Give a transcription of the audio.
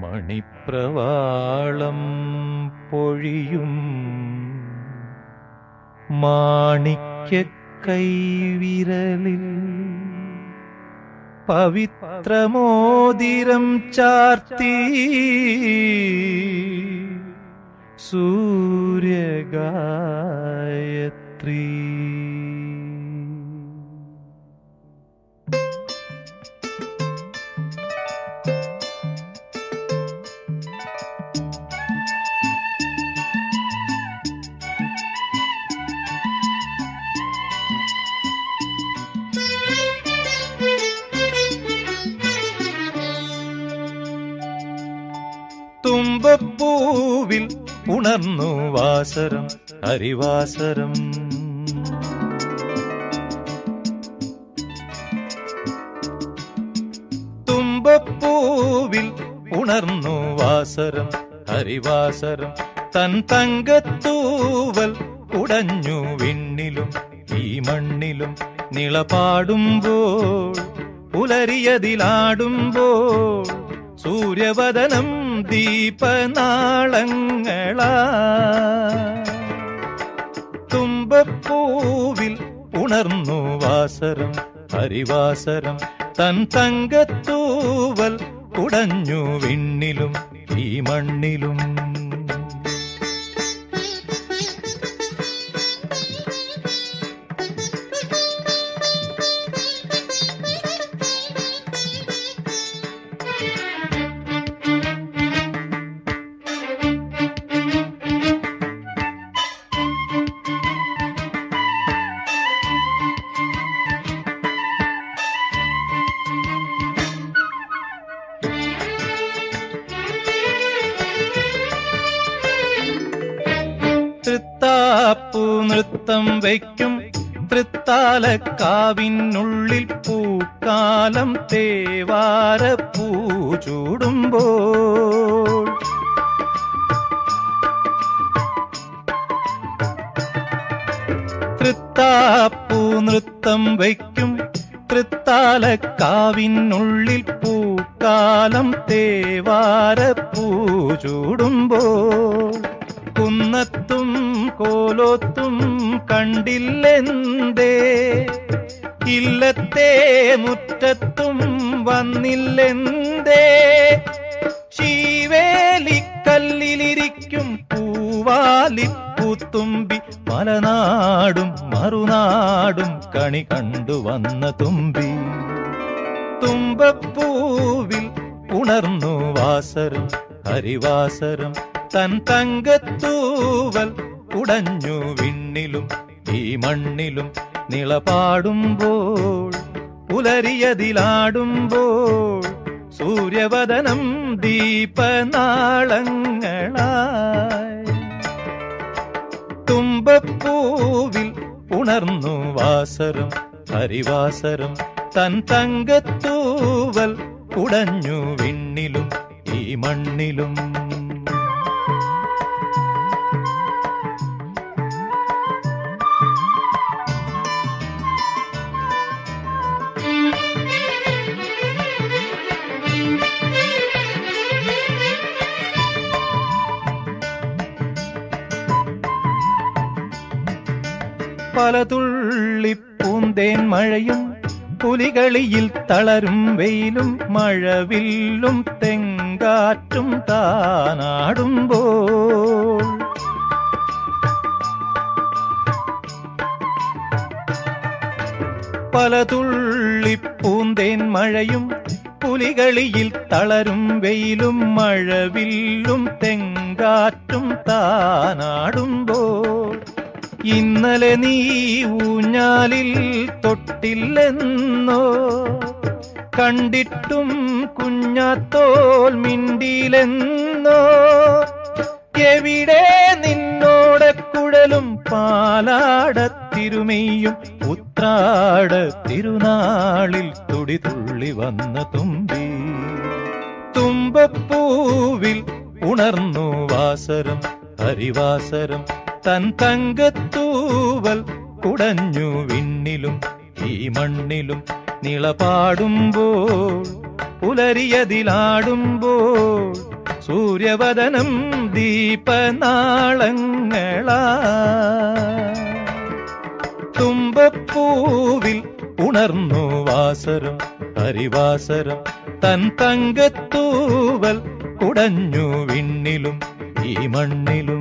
മണിപ്രവാളം പൊഴിയും. മാണിക്യ കൈവിരലിൽ പവിത്രമോതിരം ചാർത്തി. സൂര്യഗായത്രീ. തുമ്പപ്പൂവിൽ ഉണർന്നു വാസരം ഹരിവാസരം. തുമ്പപ്പൂവിൽ ഉണർന്നു വാസരം ഹരിവാസരം. തൻ തങ്കത്തൂവൽ ഉടഞ്ഞു വിണ്ണിലും ഈ മണ്ണിലും നിളപാടുമ്പോൾ പുലരിയതിലാടുമ്പോൾ സൂര്യവദനം ദീപനാളങ്ങളാ. തുമ്പപ്പൂവിൽ ഉണർന്നു വാസരം ഹരിവാസരം തൻ തങ്കത്തൂവൽ കുടഞ്ഞു വിണ്ണിലും ഈ മണ്ണിലും. നൃത്തം വയ്ക്കും. തൃത്താലക്കാവിനുള്ളിൽ പൂക്കാലം തേവാര പൂചൂടുമ്പോൾ തൃത്താപ്പൂ നൃത്തം വയ്ക്കും. തൃത്താലക്കാവിനുള്ളിൽ പൂക്കാലം തേവാര പൂചൂടുമ്പോൾ കുന്നത്തും കോലോത്തും കണ്ടില്ലെന്തേ? ഇല്ലത്തെ മുറ്റത്തും വന്നില്ലെന്തേ? ശീവേലിക്കല്ലിലിരിക്കും പൂവാലിപ്പൂത്തുമ്പി മലനാടും മറുനാടും കണി കണ്ടു വന്ന തുമ്പി. തുമ്പപ്പൂവിൽ ഉണർന്നു വാസരം ഹരിവാസരം തൻ തങ്കത്തൂവൽ ഉടഞ്ഞു വിണ്ണിലും ഈ മണ്ണിലും നിളപാടുമ്പോൾ പുലരിയതിലാടുമ്പോൾ സൂര്യവദനം ദീപനാളങ്ങളായി. തുമ്പപ്പൂവിൽ ഉണർന്നു വാസരം ഹരിവാസരം തൻ തങ്കത്തൂവൽ ഉടഞ്ഞു വിണ്ണിലും ഈ മണ്ണിലും பல துள்ளி பூந்தேன் மழையும் புலிகளியில் தளரும் வெயிலும் மழவில்லும் தெங்காற்றும் தானாடும் போல். பல துள்ளி பூந்தேன் மழையும் புலிகளியில் தளரும் வெயிலும் மழவில்லும் தெங்காற்றும் தானாடும் போல். ഇന്നലെ നീ ഊഞ്ഞാലിൽ തൊട്ടില്ലെന്നോ? കണ്ടിട്ടും കുഞ്ഞാത്തോൽ മിണ്ടിയിലെന്നോ എവിടെ നിന്നോടെ കുഴലും പാലാടത്തിരുമെയ്യും ഉത്രാട തിരുനാളിൽ തുടി തുള്ളി വന്ന തുമ്പി. തുമ്പപ്പൂവിൽ ഉണർന്നു വാസരം ഹരിവാസരം തൻ തങ്കത്തൂവൽ കുടഞ്ഞു വിണ്ണിലും ഈ മണ്ണിലും നിളപാടുമ്പോൾ പുലരിയതിലാടുമ്പോൾ സൂര്യവദനം ദീപനാളങ്ങളാ തുമ്പപ്പൂവിൽ ഉണർന്നു വാസരം ഹരിവാസരം തൻ തങ്കത്തൂവൽ കുടഞ്ഞു വിണ്ണിലും ഈ മണ്ണിലും